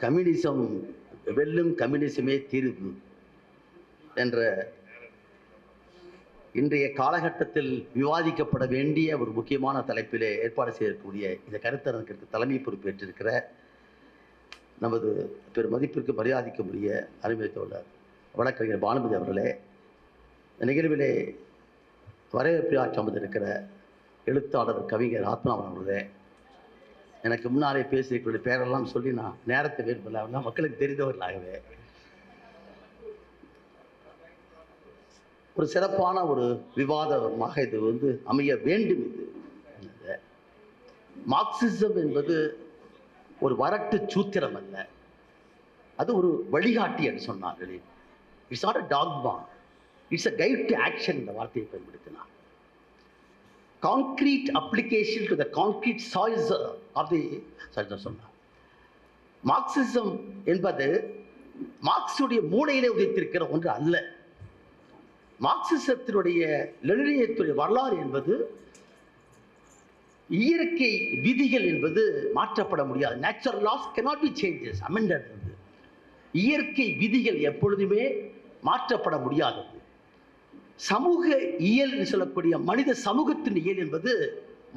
Communism வெல்லும் கம்யூனிசமே தீர்வு என்ற இன்றைய காலகட்டத்தில் விவாதிக்கப்பட வேண்டிய ஒரு முக்கியமான தலைப்பிலே ஏற்பாடு செய்யக்கூடிய இந்த கருத்தரங்கிற்கு தலைமை பொறுப்பேற்றிருக்கிற நமது பெரும் மதிப்பிற்கு மரியாதைக்குரிய அறிமுகத்தோட வழக்கறிஞர் பானுமதி அவர்களே இந்த நிகழ்விலே வரவேற்பியாற்றி அமர்ந்திருக்கிற எழுத்தாளர் கவிஞர் ஆத்மாவன் அவர்களே எனக்கு முன்னாலே பேசியிருக்கிற பேரெல்லாம் சொல்லி நான் நேரத்தை வேறுபடல. அப்படின்னா மக்களுக்கு தெரிந்தவர்களாகவே. ஒரு சிறப்பான ஒரு விவாதமாக இது வந்து அமைய வேண்டும் இது. இது. மார்க்சிசம் என்பது ஒரு வரட்டு சூத்திரம் அல்ல. அது ஒரு வழிகாட்டி என்று சொன்னார்கள். It's not a dogma it's a guide to action இந்த வார்த்தையை பயன்படுத்தினார். Concrete application to the concrete choice of the சொன்னார் மார்க்சிசம் என்பது மார்க்ஸுடைய மூளையிலே உதைத்திருக்கிற ஒன்று அல்ல. மார்க்சிசத்தினுடைய லெனினியத்துடைய வரலாறு என்பது இயற்கை விதிகள் என்பது மாற்றப்பட முடியாது. Natural laws cannot be changes amended வந்து இயற்கை விதிகள் எப்பொழுதுமே மாற்றப்பட முடியாது. சமூக இயல் என்று சொல்லக்கூடிய மனித சமூகத்தின் இயல் என்பது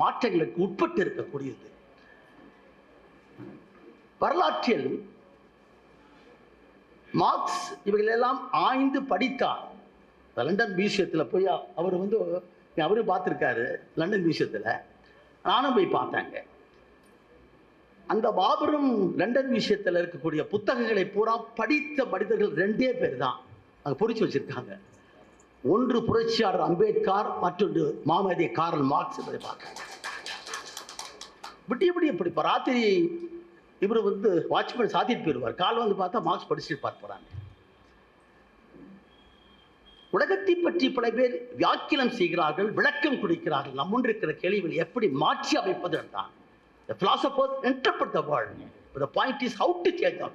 மாற்றங்களுக்கு உட்பட்டு இருக்கக்கூடியது வரலாற்றில் மார்க்ஸ் இவைகளெல்லாம் ஆய்ந்து படித்தார். லண்டன் மியூசியத்தில் போய் அவர் வந்து அவரும் பார்த்துருக்காரு லண்டன் மியூசியத்தில். நானும் போய் பார்த்தாங்க. அந்த பாபரும் லண்டன் மியூசியத்தில் இருக்கக்கூடிய புத்தகங்களை பூரா படித்த மனிதர்கள் ரெண்டே பேர் தான். அங்கே பொறிச்சு வச்சிருக்காங்க. ஒன்று புரட்சியாளர் அம்பேத்கர் மற்றொன்று மாமதி காரல் மார்க்ஸ் என்பதை பார்க்க விட்டிய விடிய இப்போ ராத்திரி இவர் வந்து வாட்ச்மேன் சாத்திட்டு போயிடுவார் கால் வந்து பார்த்தா மார்க்ஸ் படிச்சுட்டு பார்த்து போறாங்க உலகத்தை பற்றி பல பேர் வியாக்கியம் செய்கிறார்கள் விளக்கம் கொடுக்கிறார்கள் நம்முன் இருக்கிற கேள்விகள் எப்படி மாற்றி அமைப்பது என்றான் The philosophers interpret the world. But the point is how to change of.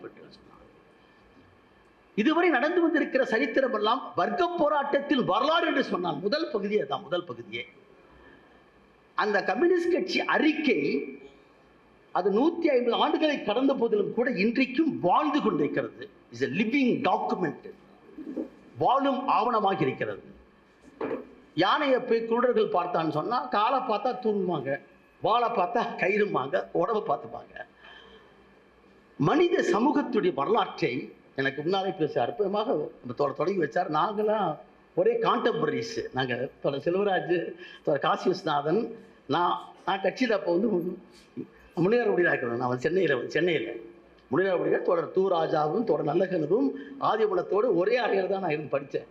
இதுவரை நடந்து வந்திருக்கிற சரித்திரம் எல்லாம் வர்க்க போராட்டத்தில் வரலாறு என்று சொன்னால் முதல் பகுதியே தான் முதல் பகுதியே. அந்த கம்யூனிஸ்ட் கட்சி அறிக்கை அது நூத்தி ஐம்பது ஆண்டுகளை கடந்த போதிலும் கூட இன்றைக்கும் வாழ்ந்து கொண்டிருக்கிறது. இஸ் எ லிவிங் டாக்குமெண்ட் வாழும் ஆவணமாக இருக்கிறது. யானையை போய் குருடர்கள் பார்த்தான்னு சொன்னால் காலை பார்த்தா தூங்குவாங்க வாழை பார்த்தா கயிறுமாங்க உடம்பை பார்த்துப்பாங்க. மனித சமூகத்துடைய வரலாற்றை எனக்கு முன்னாலே பேச அற்புதமாக நம்ம தொட- தொடங்கி வச்சார். நாங்களாம் ஒரே கான்டெம்பரரிஸ் நாங்கள் தொடர் செல்வராஜ் தொடர் காசி விஸ்வநாதன் நான் நான் கட்சியில் அப்போ வந்து முனியார் முடியாக இருக்கிறேன் நான் சென்னையில் சென்னையில். முனியார் முடியாக தொடர் தூ ராஜாவும் தொடர் நல்லகனவும் ஆதிபுலத்தோடு ஒரே அறையில் தான் நான் இருந்து படித்தேன்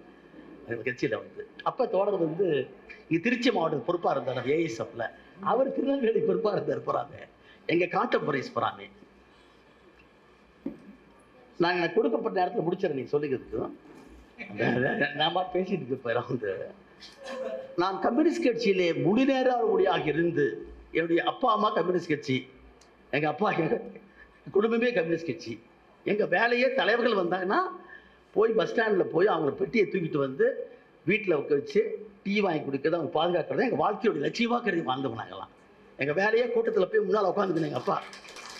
கட்சியில் வந்து. அப்போ தொடர் வந்து இது திருச்சி மாவட்டம் பொறுப்பாக இருந்தார் ஏஎஸ்எஃப்ல அவர் திருநெல்வேலி பொறுப்பாக இருந்தார் போகிறாங்க எங்கள் கான்டெம்பரரிஸ் போகிறாங்க நான் எனக்கு கொடுக்கப்பட்ட நேரத்தில் முடிச்சிடறேன் நீங்கள் சொல்லிக்கிறதுக்கு. நாம பேசிட்டு இருக்க போயிடும் வந்து. நான் கம்யூனிஸ்ட் கட்சியிலே முடி நேர இருந்து என்னுடைய அப்பா அம்மா கம்யூனிஸ்ட் கட்சி எங்கள் அப்பா குடும்பமே கம்யூனிஸ்ட் கட்சி. எங்கள் வேலையே தலைவர்கள் வந்தாங்கன்னா போய் பஸ் ஸ்டாண்டில் போய் அவங்க பெட்டியை தூக்கிட்டு வந்து வீட்டில் உட்க வச்சு டீ வாங்கி கொடுக்கறது அவங்க பாதுகாக்கிறது எங்கள் வாழ்க்கையோட லட்சியமாக கருதி வாழ்ந்தவங்க நாங்களாம் எங்கள் வேலையே கூட்டத்தில் போய் முன்னால் உட்காந்துக்கணும் எங்கள் அப்பா.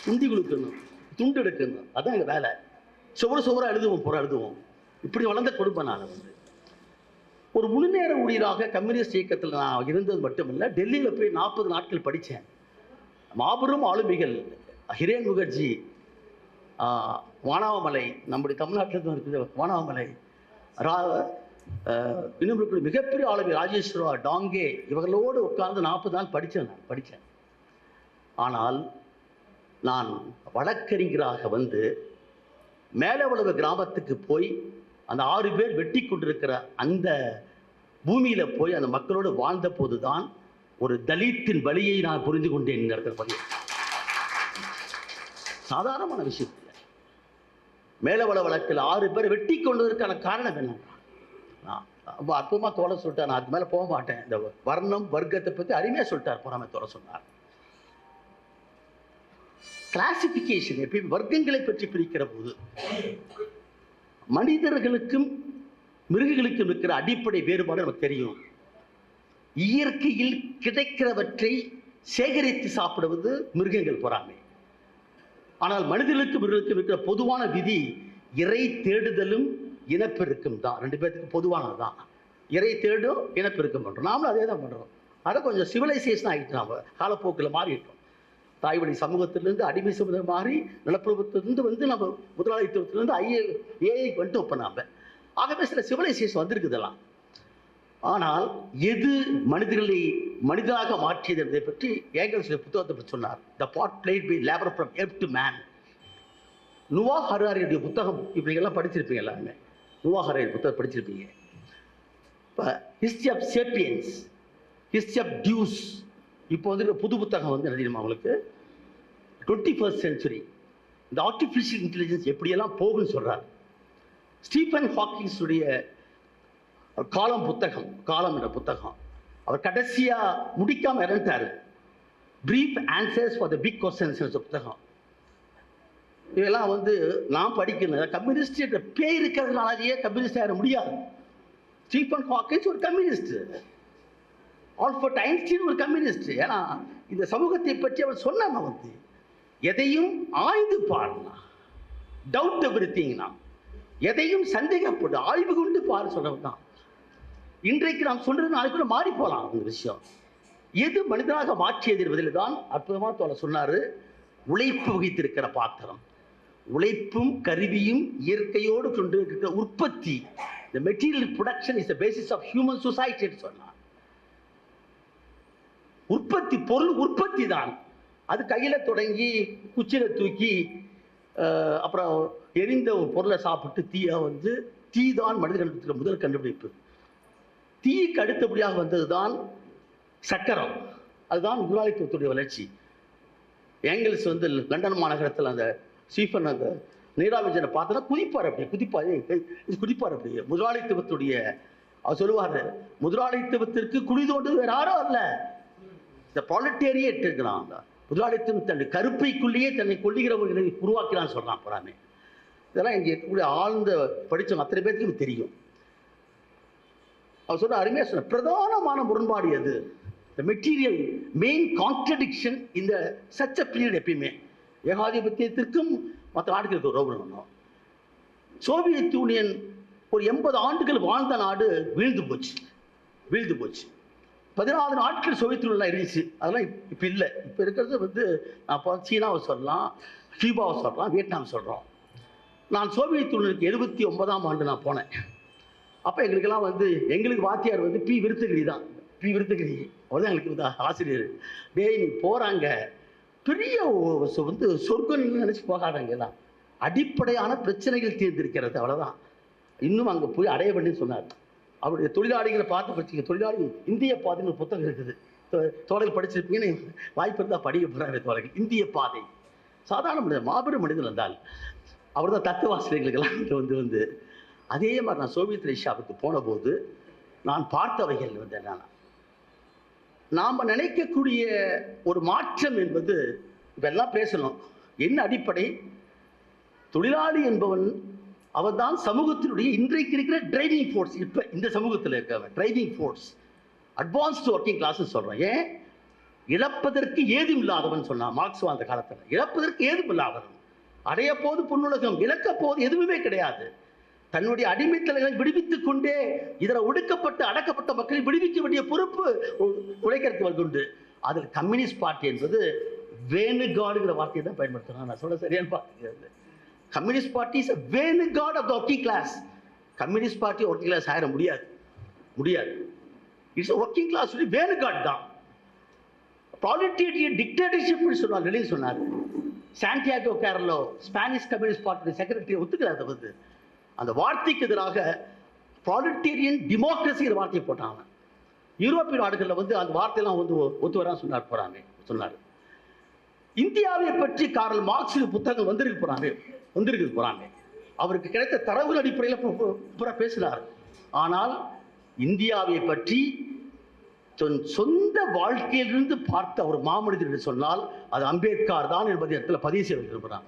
துண்டி கொடுக்கணும் துண்டு எடுக்கணும். அதுதான் எங்கள் வேலை. சுவர சுவராக எழுதுவோம் புற எழுதுவோம் இப்படி வளர்ந்த கொடுப்பேன் நான் வந்து. ஒரு முழுநேர ஊழியராக கம்யூனிஸ்ட் இயக்கத்தில் நான் இருந்தது மட்டுமில்லை டெல்லியில் போய் நாற்பது நாட்கள் படித்தேன். மாபெரும் ஆளுமைகள் ஹிரேன் முகர்ஜி ஆஹ், வானாவமலை நம்முடைய தமிழ்நாட்டில் இருக்குது வானாவமலை ரா இன்னும் இருக்கிற மிகப்பெரிய ஆளுமை ராஜேஸ்வரா டாங்கே இவர்களோடு உட்கார்ந்து நாற்பது நாள் படித்தேன் நான் படித்தேன். ஆனால் நான் வழக்கறிஞராக வந்து மேலவளவு கிராமத்துக்கு போய் அந்த ஆறு பேர் வெட்டி கொண்டிருக்கிற அந்த பூமியில போய் அந்த மக்களோடு வாழ்ந்த போதுதான் ஒரு தலித்தின் வழியை நான் புரிந்து கொண்டேன் என்கிற சாதாரணமான விஷயம் இல்லை. மேலவள வழக்கில் ஆறு பேர் வெட்டி கொண்டதற்கான காரணம் என்ன? ரொம்ப அற்புதமாக தோலை சொல்லிட்டார். நான் அது மேலே போக மாட்டேன். இந்த வர்ணம் வர்க்கத்தை பற்றி அருமையாக சொல்லிட்டார். பொறாமை தோலை சொன்னார். கிளாசிபிகேஷன் எப்படி வர்க்கங்களை பற்றி பிரிக்கிற போது மனிதர்களுக்கும் மிருகங்களுக்கும் இருக்கிற அடிப்படை வேறுபாடு நமக்கு தெரியும். இயற்கையில் கிடைக்கிறவற்றை சேகரித்து சாப்பிடுவது மிருகங்கள் பொறாமை. ஆனால் மனிதர்களுக்கு மிருகங்களுக்கும் இருக்கிற பொதுவான விதி இறை தேடுதலும் இனப்பெருக்கம் தான். ரெண்டு பேர்த்துக்கு பொதுவானது தான். இறை தேடும் இனப்பெருக்கம் பண்ணுறோம் நாமளும் அதே தான் பண்ணுறோம் அதை கொஞ்சம் சிவிலைசேஷன் ஆகிட்டு நாம் காலப்போக்கில் மாறிட்டோம். தாய்வழி சமூகத்திலிருந்து அடிமை சமூகம் மாறி நிலப்பிரபுத்திலிருந்து வந்து நம்ம முதலாளித்துவத்திலிருந்து ஐஏ ஏஐ வந்துட்டு இப்போ நாம். ஆகவே சில சிவிலைசேஷன் வந்திருக்குதெல்லாம் ஆனால் எது மனிதர்களை மனிதனாக மாற்றியது என்பதை பற்றி ஏங்கல்ஸ் புத்தகத்தை பற்றி சொன்னார். The part played by labour from ape to man Noah ஹராரியுடைய புத்தகம் இப்படிங்கெல்லாம் படிச்சிருப்பீங்க எல்லாருமே. நுவா ஹராரி புத்தகம் படிச்சிருப்பீங்க. இப்போ history of sapiens history of deus இப்போ வந்து புது புத்தகம் வந்து என்ன அவங்களுக்கு டுவெண்ட்டி ஃபர்ஸ்ட் சென்ச்சுரி இந்த ஆர்டிஃபிஷியல் இன்டெலிஜென்ஸ் எப்படியெல்லாம் போகும்னு சொல்கிறார் ஸ்டீஃபன் ஹாக்கிங்ஸுடைய காலம் புத்தகம் காலம் என்ற புத்தகம். அவர் கடைசியாக முடிக்காமல் இறந்துட்டார். Brief answers for the big questions புத்தகம். இதெல்லாம் வந்து நான் படிக்கணும். கம்யூனிஸ்ட் என்ற பேர் இருக்கிறதுனாலேயே கம்யூனிஸ்ட் ஆகிட முடியாது. ஸ்டீஃபன் ஹாக்கிங்ஸ் ஒரு கம்யூனிஸ்ட் ஆல்பர்ட் ஐன்ஸ்டீன் ஒரு கம்யூனிஸ்ட் ஏன்னா இந்த சமூகத்தை பற்றி அவர் சொன்னாங்க வந்து எதையும் ஆய்ந்து பாருங்க டவுட் எவ்ரி திங்னா எதையும் சந்தேகப்பட்டு ஆய்வு கொண்டு பாரு சொல்றது தான். இன்றைக்கு நாம் சொல்றது நாளைக்கு கூட மாறி போகலாம் அந்த விஷயம். எது மனிதனாக மாற்றியது என்பதில் தான் அற்புதமாக தோலை சொன்னாரு. உழைப்பு வகித்திருக்கிற பாத்திரம். உழைப்பும் கருவியும் இயற்கையோடு கொண்டு இருக்கிற உற்பத்தி இந்த material production is the basis of human சொசைட்டின்னு சொன்னார். உற்பத்தி பொருள் உற்பத்தி தான். அது கையில் தொடங்கி குச்சியில் தூக்கி அப்புறம் எரிந்த ஒரு பொருளை சாப்பிட்டு தீயாக வந்து தீ தான் மனித கண்டுபிடிக்கிற முதல் கண்டுபிடிப்பு. தீக்கு அடுத்தபடியாக வந்தது தான் சக்கரம். அதுதான் முதலாளித்துவத்துடைய வளர்ச்சி. ஏங்கிள்ஸ் வந்து லண்டன் மாநகரத்தில் அந்த ஸ்டீஃபன் அந்த நீராமிஜனை பார்த்தோன்னா குதிப்பார் அப்படி குதிப்பார் குதிப்பார் அப்படி முதலாளித்துவத்துடைய அவர் சொல்லுவார் முதலாளித்துவத்திற்கு குடி தோண்டு வேற யாரும் அல்ல. இந்த பாலிட்டேரியே இருக்கிறான் அந்த முதலாளித்துவம் தன்னுடைய கருப்பைக்குள்ளேயே தன்னை கொள்ளுகிறவர்களை உருவாக்கிறான்னு சொல்கிறான் புறாமே இதெல்லாம் இங்கே இருக்கக்கூடிய ஆழ்ந்த படித்தவங்க அத்தனை பேருக்கு தெரியும். அவர் சொன்ன அருமையாக சொன்ன பிரதானமான முரண்பாடு எது? இந்த மெட்டீரியல் மெயின் கான்ட்ரடிக்ஷன் இந்த சச்ச பீரியட் எப்பயுமே. ஏகாதிபத்தியத்திற்கும் மற்ற நாடுகளுக்கு ரோபணம் சோவியத் யூனியன் ஒரு எண்பது ஆண்டுகள் வாழ்ந்த நாடு வீழ்ந்து போச்சு. வீழ்ந்து போச்சு. பதினாலு நாட்கள் சோவியத் இருந்துச்சு. அதெல்லாம் இப்போ இல்லை. இப்போ இருக்கிறது வந்து நான் சீனாவை சொல்லலாம் கியூபாவை சொல்லலாம் வியட்நாம் சொல்கிறோம் நான் சோவியத் யூனியனுக்கு எழுபத்தி ஒன்பதாம் ஆண்டு நான் போனேன். அப்போ எங்களுக்கெல்லாம் வந்து எங்களுக்கு வாத்தியார் வந்து பி. விருத்தகிரி தான். பி. விருத்தகிரி அவர் தான் எங்களுக்கு வந்து ஆசிரியர். டேய் நீ போகிறாங்க பெரிய வந்து சொர்க்கம் நினச்சி போகாதாங்க எல்லாம். அடிப்படையான பிரச்சனைகள் தீர்ந்திருக்கிறது. அவ்வளோதான் இன்னும் அங்கே போய் அடைய பண்ணி சொன்னார். அவருடைய தொழிலாளிகளை பார்த்து படிச்சிங்க தொழிலாளி இந்திய பாதைன்னு ஒரு புத்தகம் இருக்குது. தோழர்கள் படிச்சிருப்பீங்கன்னு வாய்ப்பு இருந்தால் படிக்க போகிறாங்க தோழர்கள் இந்திய பாதை. சாதாரண மனிதன் மாபெரும் மனிதன் இருந்தால் அவர் தான் தத்துவாசிரியர்களுக்கெல்லாம் இங்கே வந்து வந்து. அதே மாதிரி நான் சோவியத் ரஷ்யாவுக்கு போன போது நான் பார்த்தவைகள் வந்து என்னன்னா நாம் நினைக்கக்கூடிய ஒரு மாற்றம் என்பது இதெல்லாம் பேசணும். என்ன அடிப்படை? தொழிலாளி என்பவன் அவன் தான் சமூகத்தினுடைய இன்றைக்கு இருக்கிற டிரைவிங் ஃபோர்ஸ் இப்போ இந்த சமூகத்தில் இருக்கவன் driving force advanced working class சொல்கிறேன் ஏன்? இழப்பதற்கு ஏதும் இல்லாதவன் சொன்னான் மார்க்ஸ் வாழ்ந்த காலத்தில். இழப்பதற்கு ஏதும் இல்லாதவன். அடைய போது புன்னுலகம் இழக்க போது எதுவுமே கிடையாது. தன்னுடைய அடிமைத்தலைகளை விடுவித்துக் கொண்டே இதர ஒடுக்கப்பட்டு அடக்கப்பட்ட மக்களை விடுவிக்க வேண்டிய பொறுப்பு உழைக்கிறதுக்கு உண்டு. அதில் கம்யூனிஸ்ட் பார்ட்டி என்பது வேணுகாடுங்கிற வார்த்தையை தான் பயன்படுத்தணும் நான் சொல்ல சரியான பார்த்து communist party is vanguard of the working class communist party working class ஆயிட முடியாது. முடியாது. இட்ஸ் ஒர்க்கிங் கிளாஸ் சொல்லி வேணுகாட் தான். ப்ராலிட்டேரியன் டிக்டேட்டர்ஷிப்னு சொன்னார் வெளியே சொன்னார். Santiago Carrillo Spanish communist party secretary ஒத்துக்கிறார் அதை வந்து. அந்த வார்த்தைக்கு எதிராக ப்ராலிட்டேரியன் டெமோக்ரஸிங்கிற வார்த்தையை போட்டாங்க யூரோப்பிய நாடுகளில் வந்து அந்த வார்த்தையெல்லாம் வந்து ஒத்து வரா சொன்னார் போகிறாங்க சொன்னார். இந்தியாவை பற்றி காரல் மார்க்ஸ் புத்தகங்கள் வந்திருக்கு போகிறாங்க வந்திருக்கு குரானே. அவருக்கு கிடைத்த தரவுகள் அடிப்படையில் புற பூரா பேசினார். ஆனால் இந்தியாவை பற்றி தன் சொந்த வாழ்க்கையிலிருந்து பார்த்த ஒரு மாமனிதர் என்று சொன்னால் அது அம்பேத்கர் தான் என்பதை இடத்துல பதிவு செய்ய விரும்புகிறார்.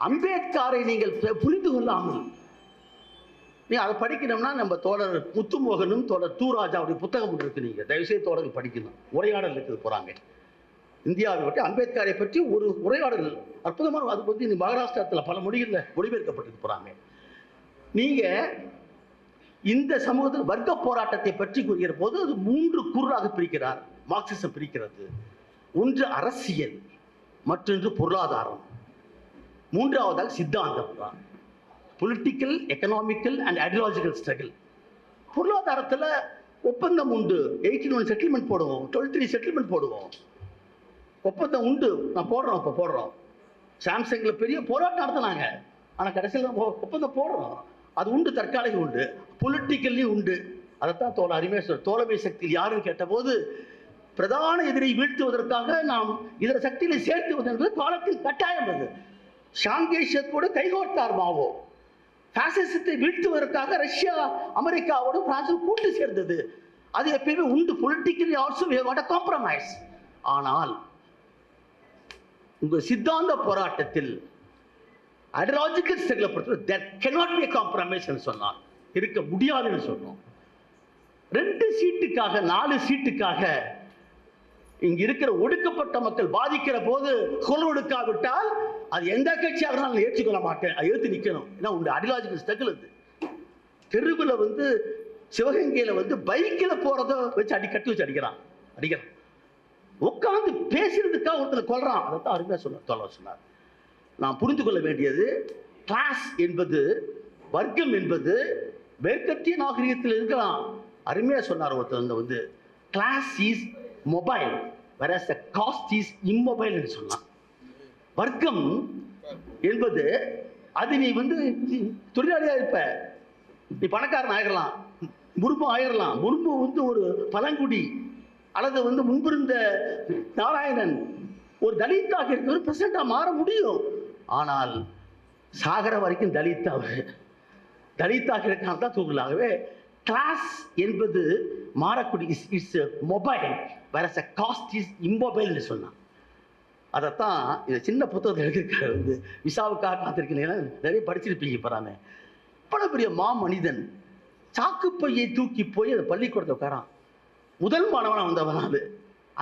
அம்பேத்கரை நீங்கள் பு- புரிந்து கொள்ளாமல் நீ அதை படிக்கணும்னா நம்ம தோழர் முத்துமோகனும் தோழர் தூராஜாவுடைய புத்தகம் ஒன்று இருக்கு நீங்கள் தயவுசெய்து தோழர்கள் படிக்கணும். உரையாடல் இருக்குது போகிறாங்க இந்தியாவை பற்றி அம்பேத்கரை பற்றி ஒரு உரையாடல் அற்புதமான அது பற்றி இந்த மகாராஷ்டிரத்தில் பல மொழிகளில் மொழிபெயர்க்கப்பட்டு போகிறாங்க நீங்கள் இந்த சமூகத்தில் வர்க்க போராட்டத்தை பற்றி கூறுகிற போது அது மூன்று கூறாக பிரிக்கிறார். மார்க்சிசம் பிரிக்கிறது. ஒன்று அரசியல் மற்றொன்று பொருளாதாரம். மூன்றாவதாக சித்தாந்தம். Political economical and ideological struggle பொருளாதாரத்தில் ஒப்பந்தம் உண்டு. எயிட்டி ஒன் செட்டில்மெண்ட் போடுவோம். டுவெல் த்ரீ செட்டில்மெண்ட் போடுவோம். ஒப்பந்தம் உண்டு. நான் போடுறோம் இப்போ போடுறோம். சாம்சங்கில் பெரிய போராட்டம் நடத்தினாங்க. ஆனால் கடைசியில் ஒப்பந்தம் போடுறோம். அது உண்டு தற்காலிகம் உண்டு. பொலிட்டிக்கல்லையும் உண்டு. அதைத்தான் தோழ அரிமேஸ்வர் தோழமை சக்தியில் யாரும் கேட்டபோது பிரதான எதிரை வீழ்த்துவதற்காக நாம் இதர சக்திகளை சேர்த்துவது என்பது காலத்தின் கட்டாயம் அது. ஷாங்கேஷத்தோடு கைகோர்த்தார் மாவோ. பாசிசத்தை வீழ்த்துவதற்காக ரஷ்யா அமெரிக்காவோடு பிரான்சும் கூட்டு சேர்ந்தது. அது எப்பயுமே உண்டு. பொலிட்டிக்கலி ஆல்சோ வாட் காம்ப்ரமைஸ் ஆனால் உங்கள் சித்தாந்த போராட்டத்தில் ஐடியாலஜிக்கல் ஸ்ட்ரகிளை பொறுத்தவரை தேர் கெனாட் பி காம்ப்ரமைஸ் சொன்னார். இருக்க முடியாதுன்னு சொன்னோம். ரெண்டு சீட்டுக்காக நாலு சீட்டுக்காக இங்க இருக்கிற ஒடுக்கப்பட்ட மக்கள் பாதிக்கிற போது குரல் ஒடுக்காவிட்டால் அது எந்த கட்சியாக நான் ஏற்றுக்கொள்ள மாட்டேன். அதை எடுத்து நிற்கணும் ஏன்னா உங்க ஐடியாலஜிக்கல் ஸ்ட்ரகிள் அது. தெருவில் வந்து சிவகங்கையில் வந்து பைக்கில் போகிறத வச்சு அடி கட்டி வச்சு அடிக்கிறான். அடிக்கிறான். உட்காந்து பேசுறதுக்காக ஒருத்தர் கொள்றான் அதை தான் அருமையாக சொன்னார். தொலை சொன்னார். நாம் புரிந்து கொள்ள வேண்டியது கிளாஸ் என்பது வர்க்கம் என்பது மேற்கத்திய நாகரிகத்தில் இருக்கலாம். அருமையாக சொன்னார் ஒருத்தர் வந்து வந்து கிளாஸ் இஸ் மொபைல் வேற காஸ்ட் இஸ் இம்மொபைல் சொன்னான் வர்க்கம் என்பது அது நீ வந்து தொழிலாளியாக இருப்ப. நீ பணக்காரன் ஆயிடலாம் முரும்பு ஆயிடலாம் முரும்பு வந்து ஒரு பழங்குடி. அல்லது வந்து முன்பிருந்த நாராயணன் ஒரு தலித்தாக இருக்கிற பிரசிடண்டாக மாற முடியும். ஆனால் சாகர வரைக்கும் தலித் அவர் தலித்தாக இருக்கான் தான் தூக்கலாகவே கிளாஸ் என்பது மாறக்கூடிய இஸ் இட்ஸ் மொபைல் வேற அ காஸ்ட் இஸ் இம்மொபைல்னு சொன்னான். அதைத்தான் இந்த சின்ன புத்தகத்தில் எழுதியிருக்காரு. வந்து விசாவுக்காக காத்திருக்கீங்கன்னா நிறைய படிச்சிருப்பீங்க பராம இவ்வளோ பெரிய மா மனிதன் சாக்குப்பையை தூக்கி போய் அதை பள்ளிக்கூடத்தை உட்காரான். முதல் மாணவனாக வந்தவன் அது.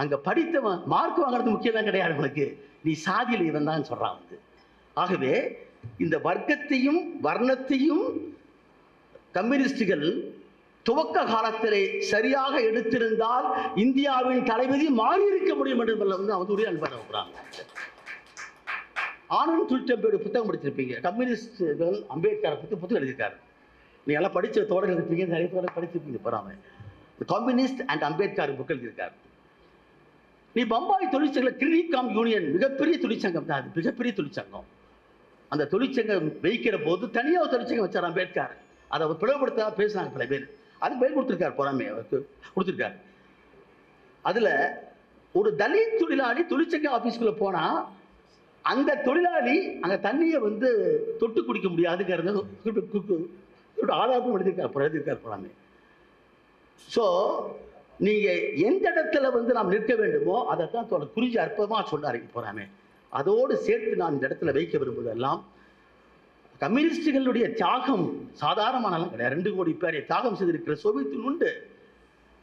அங்கே படித்தவன் மார்க் வாங்குறது முக்கியம் தான் கிடையாது உனக்கு. நீ சாதியில் இவன் தான் சொல்கிறான் வந்து. ஆகவே இந்த வர்க்கத்தையும் வர்ணத்தையும் கம்யூனிஸ்டுகள் துவக்க காலத்திலே சரியாக எடுத்திருந்தால் இந்தியாவின் தலைவிதி மாறி இருக்க முடியும் என்று வந்து அவன் உரிய அனுப்புறாங்க ஆனந்த் துல்டம்பேடு புத்தகம் படிச்சிருப்பீங்க. கம்யூனிஸ்டுகள் அம்பேத்கரை பற்றி புத்தகம் எழுதியிருக்காரு. நீ எல்லாம் படித்த தோழர்கள் இருப்பீங்க நிறைய பேர் படிச்சிருப்பீங்க போறாம கம்யூனிஸ்ட் அண்ட் அம்பேத்கர் புக் இருக்கார். நீ பம்பாய் தொழிற்சங்கத்தில் கிரினிகாம் யூனியன் மிகப்பெரிய தொழிற்சங்கம் தான் அது மிகப்பெரிய தொழிற்சங்கம். அந்த தொழிற்சங்கம் வைக்கிற போது தனியாக தொழிற்சங்கம் வச்சார் அம்பேத்கர். அதை அவர் பிளவுபடுத்த பேசினாங்க பல பேர். அது பேர் கொடுத்துருக்காரு பொறாமை அவருக்கு. கொடுத்துருக்காரு. அதில் ஒரு தலித் தொழிலாளி தொழிற்சங்க ஆஃபீஸ்க்குள்ளே போனால் அந்த தொழிலாளி அந்த தண்ணியை வந்து தொட்டு குடிக்க முடியாதுங்கிறது ஆதாரமும் எழுதியிருக்கார் எழுதியிருக்கார் பொறாமை. ஸோ நீங்கள் எந்த இடத்துல வந்து நாம் நிற்க வேண்டுமோ அதை தான் தோட குறிஞ்சி அற்புதமாக சொன்னார் போகிறாமே அதோடு சேர்த்து நான் இந்த இடத்துல வைக்க விரும்புவதெல்லாம் கம்யூனிஸ்டுகளுடைய தியாகம் சாதாரணமானலாம் கிடையாது. ரெண்டு கோடி பேரை தியாகம் செய்திருக்கிற சோவியத்தில் உண்டு.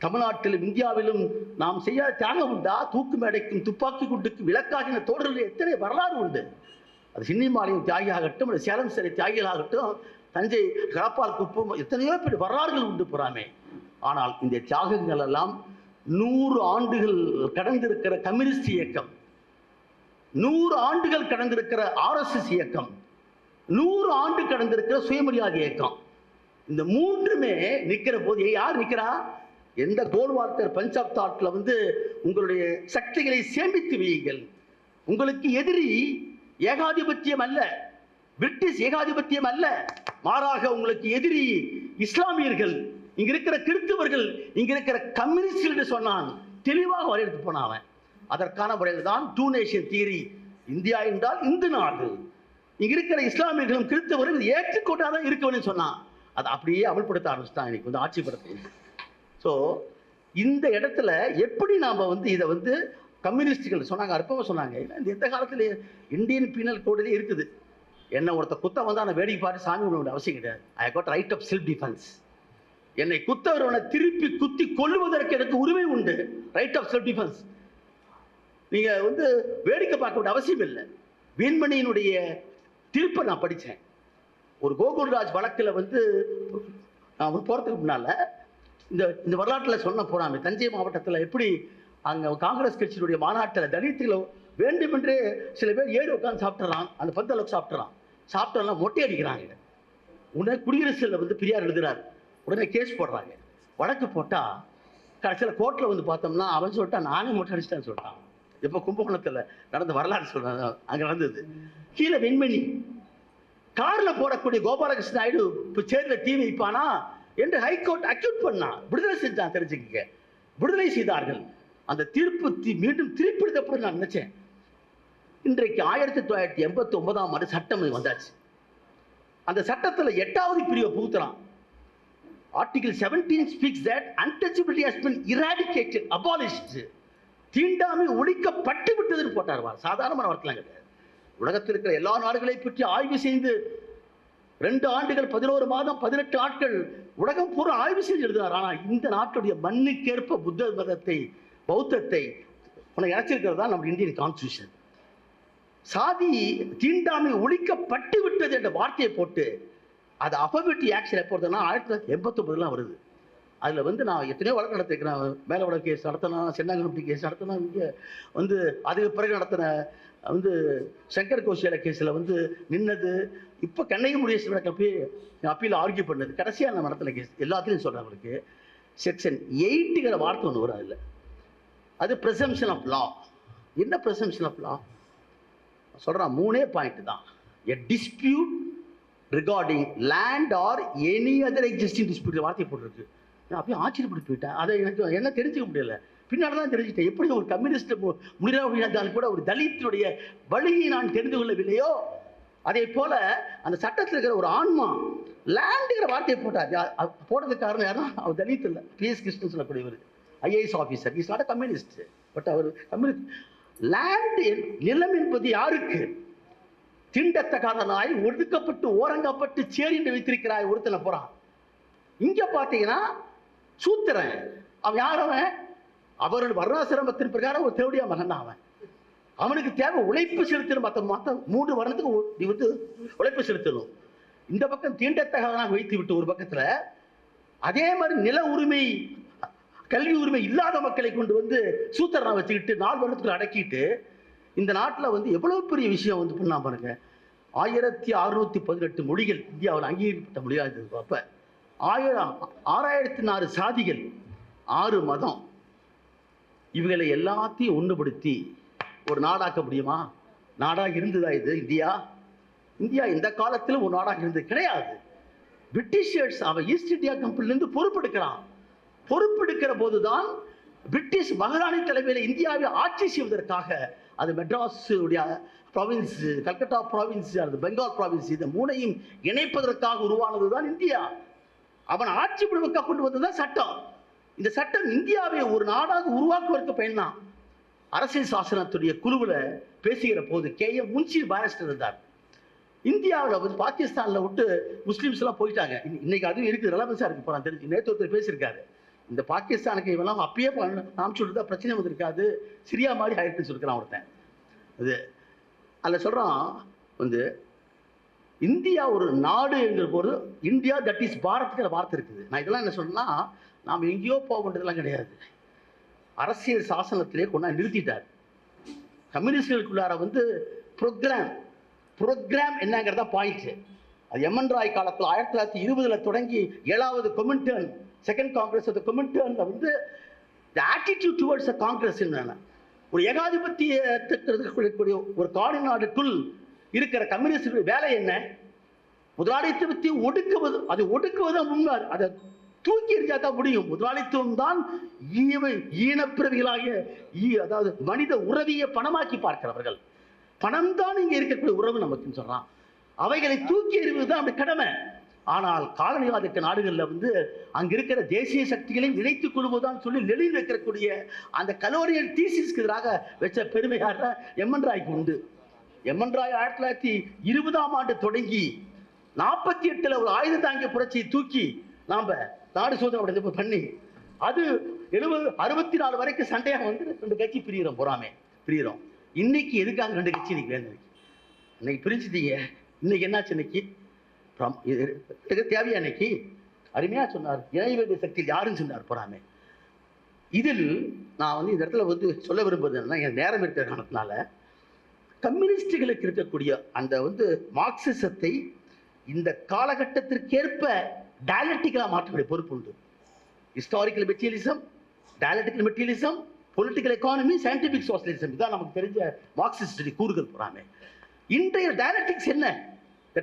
தமிழ்நாட்டிலும் இந்தியாவிலும் நாம் செய்யாத தியாகம் உண்டா? தூக்கு மேடைக்கும் துப்பாக்கி குண்டுக்கும் விளக்காகின தோழர்கள் எத்தனை வரலாறு உண்டு? அது சின்னிமாலையும் தியாகியாகட்டும் அல்லது சேலம் சிறை தியாகிகளாகட்டும் தஞ்சை கடப்பால் குப்பம் எத்தனையோ பேர் வரலாறுகள் உண்டு புறாமே. ஆனால் இந்த தியாகங்கள் எல்லாம் நூறு ஆண்டுகள் கடந்திருக்கிற கம்யூனிஸ்ட் இயக்கம் நூறு ஆண்டுகள் கடந்திருக்கிற ஆர்எஸ்எஸ் இயக்கம் நூறு ஆண்டு கடந்திருக்கிற சுயமரியாதை இயக்கம் இந்த மூன்றுமே நிற்கிற போது யார் நிற்கிறா எந்த கோல்வார்த்தர் பஞ்சாப் தாட்டில் வந்து உங்களுடைய சக்திகளை சேமித்து வையுங்கள். உங்களுக்கு எதிரி ஏகாதிபத்தியம் அல்ல பிரிட்டிஷ் ஏகாதிபத்தியம் அல்ல. மாறாக உங்களுக்கு எதிரி இஸ்லாமியர்கள் இங்க இருக்கிற கிறிஸ்தவர்கள் இங்க இருக்கிற கம்யூனிஸ்ட் சொன்னான். தெளிவாக வரையறுத்து போனான் அவன். அதற்கான முறையில் தான் டூ நேஷன் தியரி இந்தியா என்றால் இந்து நாடு. இங்க இருக்கிற இஸ்லாமியர்களும் கிறிஸ்தவர்களும் இதை ஏற்றுக்கொண்டாதான் இருக்கணும்னு சொன்னான். அதை அப்படியே அமல்படுத்த ஆரம்பிச்சிட்டான் இன்னைக்கு வந்து ஆட்சிப்படுத்த ஸோ இந்த இடத்துல எப்படி நாம் வந்து இதை வந்து கம்யூனிஸ்டுகள் சொன்னாங்க அற்பமாக சொன்னாங்க. இந்த எந்த காலத்துல இந்தியன் பீனல் கோடிலே இருக்குது. என்ன ஒருத்த குத்தம் வந்தால் நான் வேடிக்கை பார்த்து சாமி விட வேண்டிய அவசியம் கிடையாது. I got right of self defence என்னை குத்தவரவனை திருப்பி குத்தி கொல்லுவதற்கு எனக்கு உரிமை உண்டு. ரைட் ஆஃப் செல்ஃப் டிஃபென்ஸ் நீங்கள் வந்து வேடிக்கை பார்க்க வேண்டிய அவசியம் இல்லை. வீண்மணியினுடைய தீர்ப்பை நான் படித்தேன் ஒரு கோகுல்ராஜ் வழக்கில் வந்து நான் போகிறதுக்கு முன்னால் இந்த இந்த வரலாற்றில் சொன்ன போனாமே தஞ்சை மாவட்டத்தில் எப்படி அங்கே காங்கிரஸ் கட்சியினுடைய மாநாட்டில் தலித்துகளை வேண்டுமென்றே சில பேர் ஏறி உட்காந்து சாப்பிட்றான் அந்த பந்தளவுக்கு அளவுக்கு சாப்பிட்றான் சாப்பிட்டெல்லாம் மொட்டை அடிக்கிறாங்க. உடனே குடியரசில் வந்து பெரியார் எழுதுகிறார் உடனே கேஸ் போடுறாங்க. வழக்கு போட்டால் கடைசியில் கோர்ட்டில் வந்து பார்த்தோம்னா அவன் சொல்லிட்டான் நானே மட்டும் அடிச்சிட்டேன்னு சொல்லிட்டான். இப்போ கும்பகோணத்தில் நடந்த வரலாறு சொல்கிறாங்க அங்கே நடந்தது. கீழே வெண்மணி. காரில் போடக்கூடிய கோபாலகிருஷ்ண நாயுடு இப்போ சேரில் தீ வைப்பானா என்று ஹைகோர்ட் அக்யூட் பண்ணான் விடுதலை செஞ்சான் தெரிஞ்சுக்கங்க. விடுதலை செய்தார்கள். அந்த தீர்ப்பு மீண்டும் திருப்பிடுத்தப்படும் நான் நினைச்சேன். இன்றைக்கு ஆயிரத்தி தொள்ளாயிரத்தி எண்பத்தி ஒன்பதாம் ஆண்டு சட்டம் வந்தாச்சு. அந்த சட்டத்தில் எட்டாவது பிரிவை புகுத்துறான் article 17 speaks that untouchability has been eradicated abolished. தீண்டாமை ஒழிக்கப்பட்டு விட்டதுன்னு போட்டார் வா. சாதாரணமான வார்த்தைலாம் கிடையாது. உலகத்தில் இருக்கிற எல்லா நாடுகளை பற்றி ஆய்வு செய்து ரெண்டு ஆண்டுகள் பதினோரு மாதம் பதினெட்டு ஆட்கள் உலகம் பூரா ஆய்வு செய்து எழுதினார். ஆனால் இந்த நாட்டுடைய மண்ணுக்கேற்ப புத்த மதத்தை பௌத்தத்தை உனக்கு இணைச்சிருக்கிறது தான் நம்ம இந்தியன் கான்ஸ்டியூஷன் சாதி தீண்டாமை ஒழிக்கப்பட்டு விட்டது என்ற வார்த்தையை போட்டு அது அஃபர்மேட்டிவ் ஆக்ஷன் எப்போ வருதுன்னா ஆயிரத்தி தொள்ளாயிரத்தி எண்பத்தொம்பதுலாம் வருது. அதில் வந்து நான் எத்தனையோ வழக்கு நடத்திருக்கிறேன். மேல வழக்கு கேஸ் நடத்தினேன் சென்னாங்கப்பட்டி கேஸ் நடத்தினேன் இங்கே வந்து அதுக்கு பிறகு நடத்தின வந்து சங்கர் கோஷியால கேஸில் வந்து நின்னது. இப்போ கண்ணகி முருகேசன் வழக்கு போய் அப்பீல் ஆர்கியூ பண்ணது. கடைசியாக நான் நடத்தின கேஸ் எல்லாத்துலேயும் சொல்கிறேன் அவங்களுக்கு செக்ஷன் எயிட்டுங்கிற வார்த்தை ஒன்று வரும் அதில். அது ப்ரெசம்ஷன் ஆஃப் லா என்ன ப்ரெசம்ஷன் ஆஃப் லா சொல்கிறான் மூணே பாயிண்ட் தான். A dispute regarding land or any other existing dispute வார்த்தை போட்டிருக்கு. நான் அப்படியே ஆச்சரியப்பட்டு போயிட்டேன். அதை எனக்கு என்ன தெரிஞ்சுக்க முடியல. பின்னாடி தான் தெரிஞ்சுட்டேன் எப்படி ஒரு கம்யூனிஸ்ட் முடிராவினால் கூட ஒரு தலித்துடைய வழியை நான் தெரிந்து கொள்ளவில்லையோ? அதே போல அந்த சட்டத்தில் இருக்கிற ஒரு ஆன்மா லேண்டுங்கிற வார்த்தையை போட்டார். போட்டதுக்கு காரணம் யாருன்னா அவர் தலித் இல்லை. பிஎஸ் கிருஷ்ணன் சொல்லக்கூடியவர். IAS officer is not communist but our communist land நிலம் என்பது யாருக்கு? திண்டத்தகாதனாய் ஒடுக்கப்பட்டு ஓரங்கப்பட்டு சேரிண்டு வைத்திருக்கிறாய் ஒருத்தனை போறான். இங்க பாத்தீங்கன்னா சூத்திரன். அவன் யார் அவன்? அவர்கள் வர்ணாசிரமத்தின் பிரகாரம் ஒரு தேவடியா மகன் தான் அவன். அவனுக்கு தேவை உழைப்பு செலுத்தணும். மற்ற மற்ற மூன்று வருடத்துக்கு நீ வந்து உழைப்பு செலுத்தணும். இந்த பக்கம் தீண்டத்தகாதனாக வைத்து விட்டு ஒரு பக்கத்துல அதே மாதிரி நில உரிமை கல்வி உரிமை இல்லாத மக்களை கொண்டு வந்து சூத்திரனா வச்சுக்கிட்டு நாலு வருடத்துக்கு அடக்கிட்டு இந்த நாட்டில் வந்து எவ்வளவு பெரிய விஷயம் வந்து பண்ணா பாருங்க. ஆயிரத்தி அறுநூத்தி பதினெட்டு மொழிகள் இந்தியாவில் அங்கீகரிக்கப்பட்ட மொழியாக இருந்தது அப்ப. ஆயிரம் ஆறாயிரத்தி நாலு சாதிகள் ஆறு மதம். இவங்களை எல்லாத்தையும் ஒன்றுபடுத்தி ஒரு நாடாக்க முடியுமா? நாடாக இருந்ததா இது இந்தியா? இந்தியா இந்த காலத்தில் ஒரு நாடாக இருந்தது கிடையாது. பிரிட்டிஷர்ஸ் அவன் ஈஸ்ட் இந்தியா கம்பெனிலேருந்து பொறுப்பெடுக்கிறான் பொறுப்பெடுக்கிற போதுதான் பிரிட்டிஷ் மகாராணி தலைமையில் இந்தியாவை ஆட்சி செய்வதற்காக அது மெட்ராஸுடைய ப்ராவின்ஸ் கல்கத்தா ப்ராவின்ஸ் அல்லது பெங்கால் ப்ராவின்ஸ் இந்த மூணையும் இணைப்பதற்காக உருவானது தான் இந்தியா. அவன் ஆட்சி முடிவுக்காக கொண்டு வந்ததுதான் சட்டம். இந்த சட்டம் இந்தியாவை ஒரு நாடாக உருவாக்குவதற்கு பயன்தான். அரசியல் சாசனத்துடைய குழுவில் பேசுகிற போது கே. எம் முன்சி பாரிஸ்டர் இருந்தார். இந்தியாவில் வந்து பாகிஸ்தானில் விட்டு முஸ்லீம்ஸ்லாம் போயிட்டாங்க. இன்னைக்கு அதுவும் இருக்குது. ரெலவன்ஸாக இருக்கு. நான் தெரிஞ்சு நேற்று ஒருத்தர் பேசியிருக்காரு. இந்த பாகிஸ்தானுக்கு இவெல்லாம் அப்பயே காமிச்சு விட்டு தான் பிரச்சனை வந்திருக்காது சிரியா மாதிரி ஆயிடுச்சுன்னு சொல்லிக்கிறான் ஒருத்தன். அது அதில் சொல்கிறான் வந்து இந்தியா ஒரு நாடு என்கிற போது இந்தியா தட் இஸ் பாரத்ங்கிற வார்த்தை இருக்குது. நான் இதெல்லாம் என்ன சொன்னா நாம் எங்கேயோ போக வேண்டியதெல்லாம் கிடையாது. அரசியல் சாசனத்திலே கொண்டா நிறுத்திட்டார். கம்யூனிஸ்டுகளுக்குள்ளார வந்து ப்ரோக்ராம் ப்ரோக்ராம் என்னங்கிறதா பாயிண்ட் அது எம்என் ராய் காலத்தில் ஆயிரத்தி தொள்ளாயிரத்தி இருபதில் தொடங்கி ஏழாவது கொமிண்டன் செகண்ட் காங்கிரஸ் அந்த கொமின்டர்ன்ல வந்து the attitude towards a Congress என்னென்ன ஒரு ஏகாதிபத்தியத்துக்கு ஒரு காடு நாடுக்குள் இருக்கிற கம்யூனிஸ்டுடைய வேலை என்ன? முதலாளித்துவத்தை ஒடுக்குவது அதை ஒடுக்குவது முன்னார் அதை தூக்கி எறிஞ்சா தான் முடியும். முதலாளித்துவம் தான் ஈவ ஈனப்பிறவிகளாகிய ஈ அதாவது மனித உறவியை பணமாக்கி பார்க்கிறவர்கள். பணம் தான் இங்கே இருக்கக்கூடிய உறவு நமக்குன்னு சொல்கிறான் அவைகளை தூக்கி எறிவது தான் அப்படி கடமை. ஆனால் காலனிவாதிக்க நாடுகளில் வந்து அங்கே இருக்கிற தேசிய சக்திகளை இணைத்துக் கொள்வதுதான் சொல்லி லெனின் வைக்கக்கூடிய அந்த கலோரியல் தீசிஸ்க்கு எதிராக வச்ச பெருமையாக எம்என் ராய்க்கு உண்டு. எம்என் ராய் ஆயிரத்தி தொள்ளாயிரத்தி இருபதாம் ஆண்டு தொடங்கி நாற்பத்தி எட்டில் ஒரு ஆயுத தாங்கிய புரட்சியை தூக்கி நாம் நாடு சுதந்திரம் பண்ணி அது எழுபது அறுபத்தி நாலு வரைக்கும் சண்டையாக வந்து ரெண்டு கட்சி பிரிகிறோம் பொறாமே பிரியிறோம். இன்னைக்கு எதுக்காக ரெண்டு கட்சி இன்னைக்கு வேணும் இன்னைக்கு பிரிஞ்சுட்டீங்க. இன்னைக்கு என்னாச்சு இன்னைக்கு? இது தேவையா இன்னைக்கு? அருமையா சொன்னார். இணைவேத சக்தி யாருன்னு சொன்னார் பொறாமை. இதில் நான் வந்து இந்த இடத்துல வந்து சொல்ல விரும்புவது என்னன்னா என் நேரம் இருக்கிற காரணத்தினால கம்யூனிஸ்டுகளுக்கு இருக்கக்கூடிய அந்த வந்து மார்க்சிசத்தை இந்த காலகட்டத்திற்கேற்ப டயலட்டிக்கலாக மாற்றக்கூடிய பொறுப்பு உண்டு. Historical materialism dialectical materialism political economy scientific socialism இதான் நமக்கு தெரிஞ்ச மார்க்சிஸ்டுடைய கூறுகள் போறாமே. இன்றைய டயலட்டிக்ஸ் என்ன?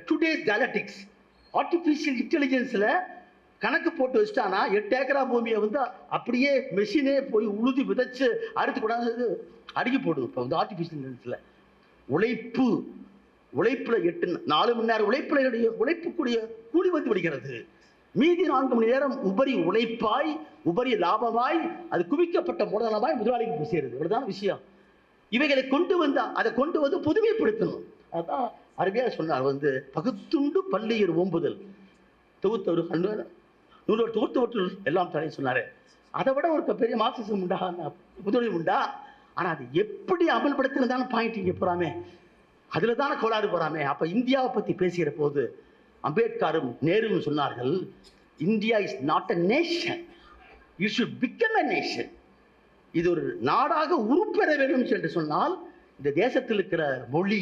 டுடேஸ் டயலக்டிக்ஸ் ஆர்டிஃபிஷியல் இன்டெலிஜென்ஸில் கணக்கு போட்டு வச்சுட்டானா எட்டு ஏக்கரா பூமியை வந்து அப்படியே மெஷினே போய் உழுதி விதைச்சு அறுத்து கூடாது அடுக்கி போடுது இப்போ வந்து ஆர்டிஃபிஷியல் இன்டெலிஜென்ஸில் உழைப்பு உழைப்பில் எட்டு நாலு மணி நேரம் உழைப்பில் என்னுடைய உழைப்புக்குரிய கூலி வந்து விடுகிறது. மீதி நான்கு மணி நேரம் உபரி உழைப்பாய் உபரி லாபமாய் அது குவிக்கப்பட்ட மூலதனமாய் முதலாளிக்கு சேருது. இவ்வளவுதான் விஷயம். இவைகளை கொண்டு வந்தால் அதை கொண்டு வந்து புதுமைப்படுத்தணும். அதான் அருமையாக சொன்னார். வந்து பகுத்துண்டு பள்ளியர் ஓம்புதல். தொகுத்தவர் நூலோர் தொகுத்தவற்றில் எல்லாம் தடை சொன்னாரு. அதை விட ஒரு பெரிய மார்க்சிசம் உண்டா? முதலில் உண்டா? ஆனால் அது எப்படி அமல்படுத்தினதான பாயிண்ட் இங்கே போகிறாமே அதில் தானே கோளாறு போகிறாமே அப்போ இந்தியாவை பற்றி பேசுகிற போது அம்பேத்கரும் நேருவும் சொன்னார்கள் India is not a nation you should become a nation இது ஒரு நாடாக உருப்பெற வேண்டும் என்று சொன்னால் இந்த தேசத்தில் இருக்கிற மொழி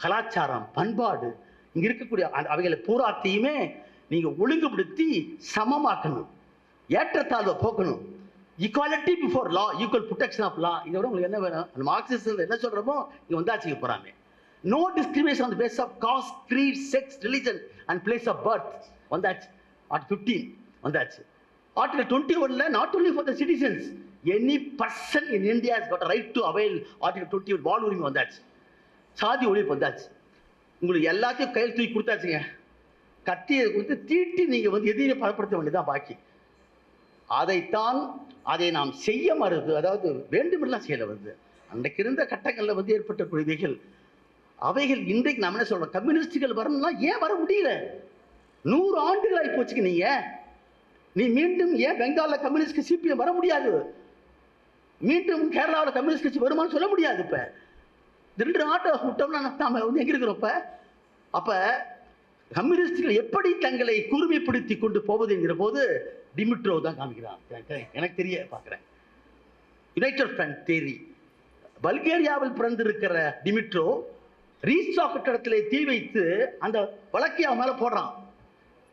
கலாச்சாரம் பண்பாடு இங்கே இருக்கக்கூடிய அந்த- அவைகளை பூராத்தையுமே நீங்கள் ஒழுங்குபடுத்தி சமமாக்கணும். ஏற்றத்தாழ்வை போக்கணும். Equality before law equal protection of law இதை விட உங்களுக்கு என்ன வேணும்? அந்த மார்க்சிஸ்ட் என்ன சொல்கிறோமோ இங்கே வந்தாச்சுக்க போகிறாங்க no discrimination on base of caste creed sex religion and place of birth வந்தாச்சு. ஆர்ட் ஃபிஃப்டீன் வந்தாச்சு. ஆர்டிகல் டுவெண்ட்டி ஒன்ல not only for the citizens any person in India has right to avail article twenty one வாழ் உரிமை வந்தாச்சு. சாதி ஒழிப்பு வந்தாச்சு. உங்களுக்கு எல்லாத்தையும் கையில் தூக்கி கொடுத்தாச்சுங்க. கத்தியை கொடுத்து தீட்டி நீங்கள் வந்து எதிரியை பலப்படுத்த வேண்டியதான் பாக்கி. அதைத்தான் அதை நாம் செய்ய மறுது அதாவது வேண்டுமெல்லாம் செய்யலை வந்து. அன்றைக்கு இருந்த கட்டங்களில் வந்து ஏற்பட்ட குழுவைகள் அவைகள் இன்றைக்கு நம்ம என்ன சொல்கிறோம் கம்யூனிஸ்டுகள் வரணும்னா ஏன் வர முடியல? நூறு ஆண்டுகள் ஆகி போச்சுக்கு நீங்க. நீ மீண்டும் ஏன் பெங்காலில் கம்யூனிஸ்ட் சிபிஎம் வர முடியாது? மீண்டும் கேரளாவில் கம்யூனிஸ்ட் கட்சி வருமான்னு சொல்ல முடியாது இப்போ. ரெண்டு நாட்டை விட்டோம்னா நாம் வந்து எங்க இருக்கிறோம் அப்போ? அப்ப கம்யூனிஸ்டுகள் எப்படி தங்களை கூர்மைப்படுத்தி கொண்டு போவது என்கிற போது டிமிட்ரோ தான் காமிக்கிறான் எனக்கு- எனக்கு தெரிய பார்க்குறேன். யுனைடெட் ஃப்ரண்ட் தேரி பல்கேரியாவில் பிறந்திருக்கிற டிமிட்ரோ ரீசா கட்டடத்திலே தீ வைத்து அந்த வழக்கை அவன் மேலே போடுறான்.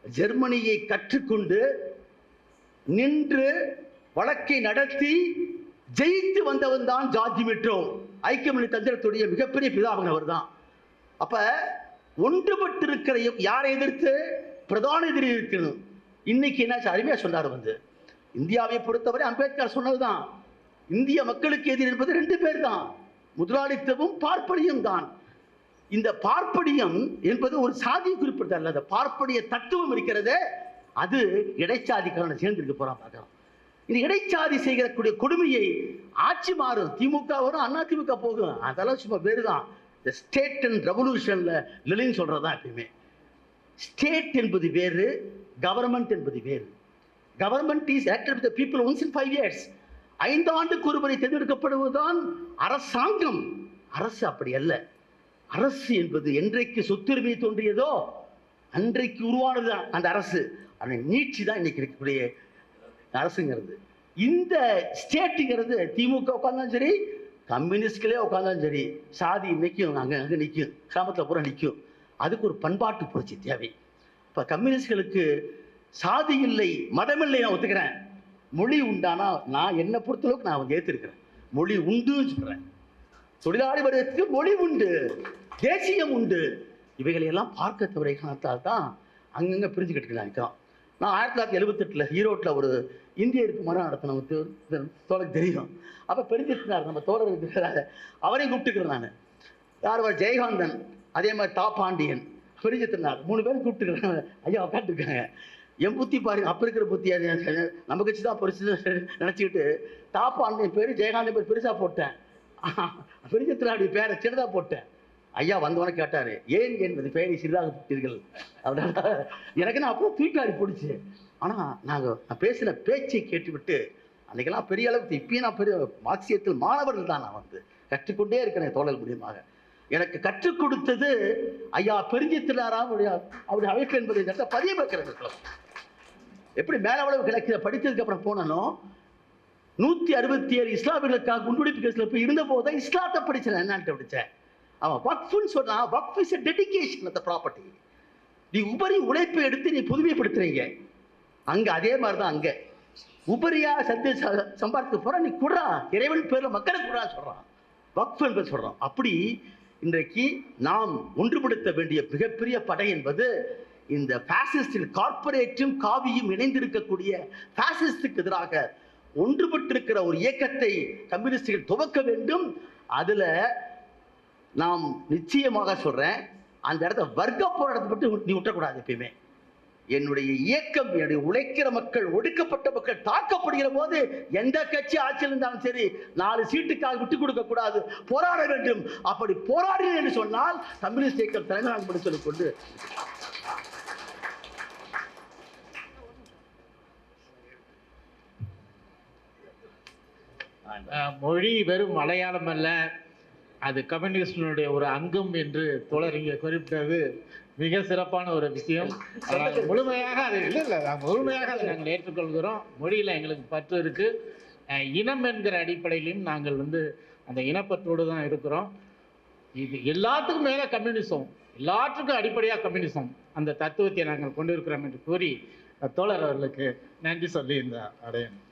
ஜெர்மனியை கற்றுக்கொண்டு நின்று வழக்கை நடத்தி ஜெயித்து வந்தவன் தான் ஜார்ஜ் டிமிட்ரோ. ஐக்கியமணி தந்திரத்துடைய மிகப்பெரிய பிதாமகன் அவர் தான் அப்போ ஒன்றுபட்டிருக்கிற யாரை எதிர்த்து? பிரதான எதிரி இருக்கணும் இன்னைக்கு என்னாச்சு? அருமையாக சொன்னார் வந்து. இந்தியாவை பொறுத்தவரை அம்பேத்கர் சொன்னது தான் இந்திய மக்களுக்கு எதிரி என்பது ரெண்டு பேர் தான் முதலாளித்துவம் பார்ப்பனியம் தான். இந்த பார்ப்பனியம் என்பது ஒரு சாதியை குறிப்பிட்டது அல்ல. அந்த பார்ப்பனிய தத்துவம் இருக்கிறதே. அது இடைச்சாதிக்காரனை சேர்ந்திருக்க போறான் பார்க்கலாம். இந்த இடைச்சாதி செய்கிறக்கூடிய கொடுமையை ஆட்சி மாறும். திமுக வரும் அண்ணா திமுக போகும். அதெல்லாம் சும்மா பேர் தான் இந்த ஸ்டேட் அண்ட் ரெவல்யூஷன்ல லெலின் சொல்றதுதான் எப்பயுமே. ஸ்டேட் என்பது வேறு கவர்மெண்ட் என்பது வேறு. Government is acted with people once in five years ஐந்து ஆண்டுக்கு ஒருமுறை தேர்ந்தெடுக்கப்படுவதுதான் அரசாங்கம். அரசு அப்படி அல்ல. அரசு என்பது என்றைக்கு சொத்துரிமை தோன்றியதோ அன்றைக்கு உருவானது அந்த அரசு. அந்த நீட்சி தான் இன்னைக்கு இருக்கக்கூடிய அரசுங்கிறது. இந்த ஸ்டேட்டுங்கிறது திமுக உட்காந்தாலும் சரி கம்யூனிஸ்ட்களே உட்காந்தாலும் சரி சாதி நிற்கும் அங்கே அங்கே நிற்கும் கிராமத்தில் பூரா நிற்கும் அதுக்கு ஒரு பண்பாட்டு புரட்சி தேவை. இப்போ கம்யூனிஸ்ட்களுக்கு சாதி இல்லை மதம் இல்லை நான் ஒத்துக்கிறேன். மொழி உண்டானா நான் என்னை பொறுத்தளவுக்கு நான் வந்து ஏற்றிருக்கிறேன் மொழி உண்டுன்னு சொல்கிறேன் தொழிலாளி வர்க்கத்துக்கு மொழி உண்டு தேசியம் உண்டு. இவைகளையெல்லாம் பார்க்க தவறை காணத்தால் தான் அங்கங்கே பிரிஞ்சுக்கிட்டு நிற்கிறோம் நான் ஆயிரத்தி தொள்ளாயிரத்தி எழுபத்தெட்டில் ஈரோட்டில் ஒரு இந்திய இருப்பு மரம் நடத்தின தோழருக்கு தெரியும். அப்போ பெருந்திருக்கிறார் நம்ம தோழர் இருக்கிறாரு அவரையும் கூப்பிட்டுக்கிறேன் நான். யார் வர ஜெயகாந்தன். அதே மாதிரி தா பாண்டியன். பெருஞ்சித்திருந்தார் மூணு பேரும் கூப்பிட்டுக்கிறேன். ஐயா உட்காந்துருக்காங்க என் புத்தி பாருங்க அப்போ இருக்கிற புத்தி அது. நம்ம கட்சி தான் பெருசு நினச்சிக்கிட்டு தா பாண்டியன் பேர் ஜெயகாந்தன் பேர் பெருசாக போட்டேன். பெருஞ்சித்திராடி பேரை சின்னதாக போட்டேன். ஐயா வந்தவன கேட்டாரு ஏன் என்பது பெயரை சிறிதாக விட்டீர்கள் அப்படின்னா எனக்கு நான் அப்போ தூக்காரி பிடிச்சி. ஆனால் நாங்கள் நான் பேசின பேச்சை கேட்டுவிட்டு அன்றைக்கெல்லாம் பெரிய அளவுக்கு இப்பயும் நான் பெரிய மார்க்சியத்தில் மாணவர்கள் தான் நான் வந்து. கற்றுக்கொண்டே இருக்கிறேன் தோழல் மூலியமாக. எனக்கு கற்றுக் கொடுத்தது ஐயா பெருஞ்சித்தினாரா அவருடைய அவருடைய அமைப்பு என்பதை இந்த பதிய வைக்கிறது எப்படி மேலவளவு கிழக்கில் படித்ததுக்கு அப்புறம் போனாலும் நூற்றி அறுபத்தி ஏழு இஸ்லாமியர்களுக்காக குண்டுபிடிப்பு கேஸில் போய் இருந்த போது தான் இஸ்லாத்தை படிச்சேன். என்னான்ட்டு படித்தேன் அவன் வக்ஃபுன்னு சொன்னா வக்ஃப் இஸ் டெடிகேஷன் அந்த ப்ராப்பர்ட்டி நீ உபரி உழைப்பை எடுத்து நீ புதுமைப்படுத்துறீங்க. அங்க அதே மாதிரி தான் அங்க. உபரியா சந்தி சம்பாதிக்க போற நீ குடுறா. இறைவன் பேர்ல மக்களை குடுறா சொல்றான். வக்ஃப் என்பது சொல்றான். அப்படி இன்றைக்கு நாம் ஒன்றுபடுத்த வேண்டிய மிகப்பெரிய படை என்பது இந்த ஃபேசிஸ்டில் கார்ப்பரேட்டும் காவியும் இணைந்திருக்கக்கூடிய ஃபேசிஸ்டுக்கு எதிராக ஒன்றுபட்டிருக்கிற ஒரு இயக்கத்தை கம்யூனிஸ்டுகள் துவக்க வேண்டும். அதில் நாம் நிச்சயமாக சொல்கிறேன் அந்த இடத்த வர்க்க போராட்டத்தை பற்றி நீ விட்டக்கூடாது எப்பயுமே. என்னுடைய இயக்கம் என்னுடைய உழைக்கிற மக்கள் ஒடுக்கப்பட்ட மக்கள் தாக்கப்படுகிற போது எந்த கட்சி ஆட்சியில் இருந்தாலும் சரி நாலு சீட்டுக்காக விட்டு கொடுக்க கூடாது போராட வேண்டும். அப்படி போராடினேன் என்று சொன்னால் கம்யூனிஸ்ட் இயக்கம் தலைமையாக சொல்லிக் கொண்டு மொழி வெறும் மலையாளம் அல்ல. அது கம்யூனிஸ்டினுடைய ஒரு அங்கம் என்று தோழர் இங்கே குறிப்பிட்டது. மிக சிறப்பான ஒரு விஷயம். முழுமையாக அது இல்லை இல்லை முழுமையாக அதை நாங்கள் ஏற்றுக்கொள்கிறோம். மொழியில் எங்களுக்கு பற்று இருக்கு. அஹ், இனம் என்கிற அடிப்படையிலையும் நாங்கள் வந்து அந்த இனப்பற்றோடு தான் இருக்கிறோம். இது எல்லாத்துக்கும் மேலே கம்யூனிசம் எல்லாத்துக்கும் அடிப்படையாக கம்யூனிசம் அந்த தத்துவத்தை நாங்கள் கொண்டிருக்கிறோம் என்று கூறி தோழர் அவர்களுக்கு நன்றி சொல்லி இந்த அடையணும்